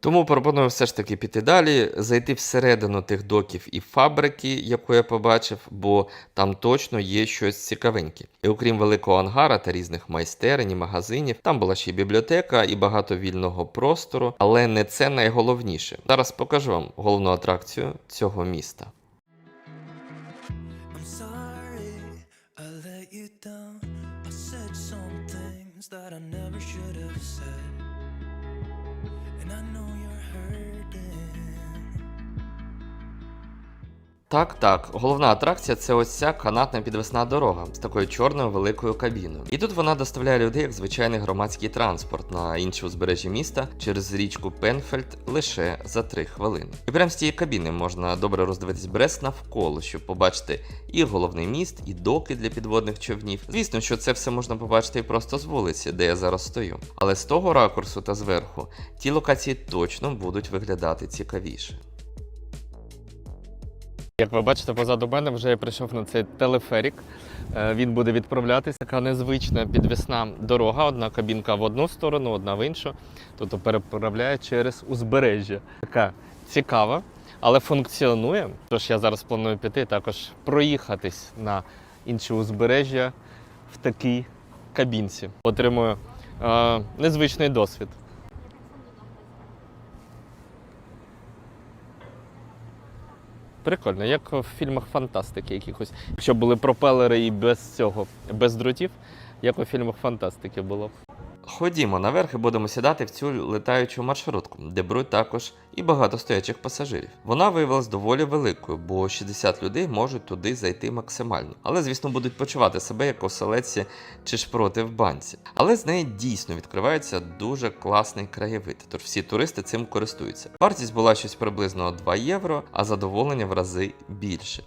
Тому пропоную все ж таки піти далі, зайти всередину тих доків і фабрики, яку я побачив, бо там точно є щось цікавеньке. І окрім великого ангара та різних майстерень і магазинів, там була ще й бібліотека і багато вільного простору, але не це найголовніше. Зараз покажу вам головну атракцію цього міста. That I never should Так, так, головна атракція це ось ця канатна підвесна дорога з такою чорною великою кабіною. І тут вона доставляє людей як звичайний громадський транспорт на інше узбережжя міста через річку Пенфельд лише за 3 хвилини. І прямо з цієї кабіни можна добре роздивитись Брест навколо, щоб побачити і головний міст, і доки для підводних човнів. Звісно, що це все можна побачити і просто з вулиці, де я зараз стою. Але з того ракурсу та зверху ті локації точно будуть виглядати цікавіше. Як ви бачите, позаду мене вже я прийшов на цей телеферік. Е, Він буде відправлятися. Така незвична підвісна дорога. Одна кабінка в одну сторону, одна в іншу. Тобто переправляє через узбережжя. Така цікава, але функціонує. Тож я зараз планую піти також проїхатись на інше узбережжя в такій кабінці. Отримую е, незвичний досвід. Прикольно, як в фільмах фантастики якихось. Якщо були пропелери і без цього, без дротів, як у фільмах фантастики було. Ходімо наверх і будемо сідати в цю летаючу маршрутку, де беруть також і багато стоячих пасажирів. Вона виявилась доволі великою, бо 60 людей можуть туди зайти максимально. Але, звісно, будуть почувати себе як оселедці чи шпроти в банці. Але з неї дійсно відкривається дуже класний краєвид, тож всі туристи цим користуються. Вартість була щось приблизно 2 євро, а задоволення в рази більше.